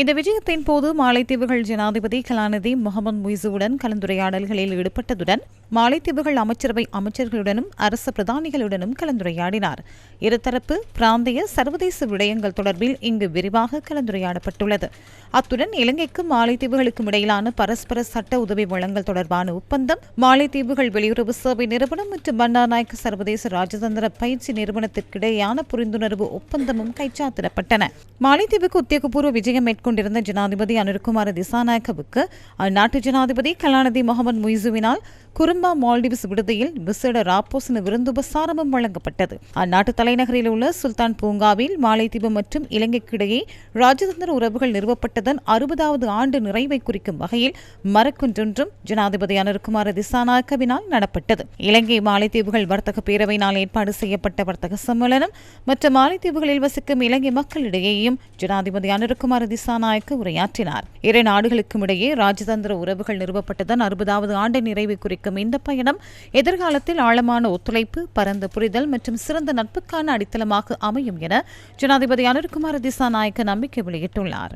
இந்த விஜயத்தின் போது மாலைத்தீவுகள் ஜனாதிபதி கலாநிதி முகமது முய்சுவுடன் கலந்துரையாடல்களில் ஈடுபட்டதுடன் மாலைத்தீவுகள் அமைச்சரவை அமைச்சர்களுடனும் அரசு பிரதானிகளுடனும் கலந்துரையாடினார். இருதரப்பு பிராந்திய சர்வதேச விடயங்கள் தொடர்பில் இங்கு விரிவாக கலந்துரையாடப்பட்டுள்ளது. அத்துடன் இலங்கைக்கும் மாலைத்தீவுகளுக்கும் இடையிலான பரஸ்பர சட்ட உதவி வழங்கல் தொடர்பான ஒப்பந்தம் மாலைத்தீவுகள் வெளியுறவு சேவை நிறுவனம் மற்றும் பண்டாநாயக்க சர்வதேச ராஜதந்திர பயிற்சி நிறுவனத்திற்கிடையேயான புரிந்துணர்வு ஒப்பந்தமும் கைச்சாத்திடப்பட்டன. மாலைத்தீவுக்கு உத்தியோகபூர்வ விஜயம் மேற்கொண்டிருந்த ஜனாதிபதி அனிருக்குமார திசாநாயக்கவுக்கு அந்நாட்டு ஜனாதிபதி கலாநிதி முகமது முய்சுவினால் குரும்பா மால்டிவ்ஸ் விடுதியில் விசேட ராப்போசன விருந்துபசாரமும் வழங்கப்பட்டது. அந்நாட்டு தலைநகரில் உள்ள சுல்தான் பூங்காவில் மாலைத்தீவு மற்றும் இலங்கைக்கிடையே ராஜதந்திர உறவுகள் நிறுவப்பட்டதன் அறுபதாவது ஆண்டு நிறைவை குறிக்கும் வகையில் மரக்குன்றொன்றும் ஜனாதிபதி அனுர்குமார திசாநாயக்கவினால் நடப்பட்டது. இலங்கை மாலைத்தீவுகள் வர்த்தக பேரவையினால் ஏற்பாடு செய்யப்பட்ட வர்த்தக சம்மேளனம் மற்ற மாலைத்தீவுகளில் வசிக்கும் இலங்கை மக்களிடையேயும் ஜனாதிபதி அனுர்குமார திசாநாயக்க உரையாற்றினார். இரு நாடுகளுக்கும் இடையே ராஜதந்திர உறவுகள் நிறுவப்பட்டதன் அறுபதாவது ஆண்டு நிறைவை குறிக்கும் இந்த பயணம் எதிர்காலத்தில் ஆழமான ஒத்துழைப்பு பரந்த புரிதல் மற்றும் சிறந்த நட்புக்கான அடித்தளமாக அமையும் என ஜனாதிபதி அனுர்குமார் திசாநாயக்க நம்பிக்கை வெளியிட்டுள்ளார்.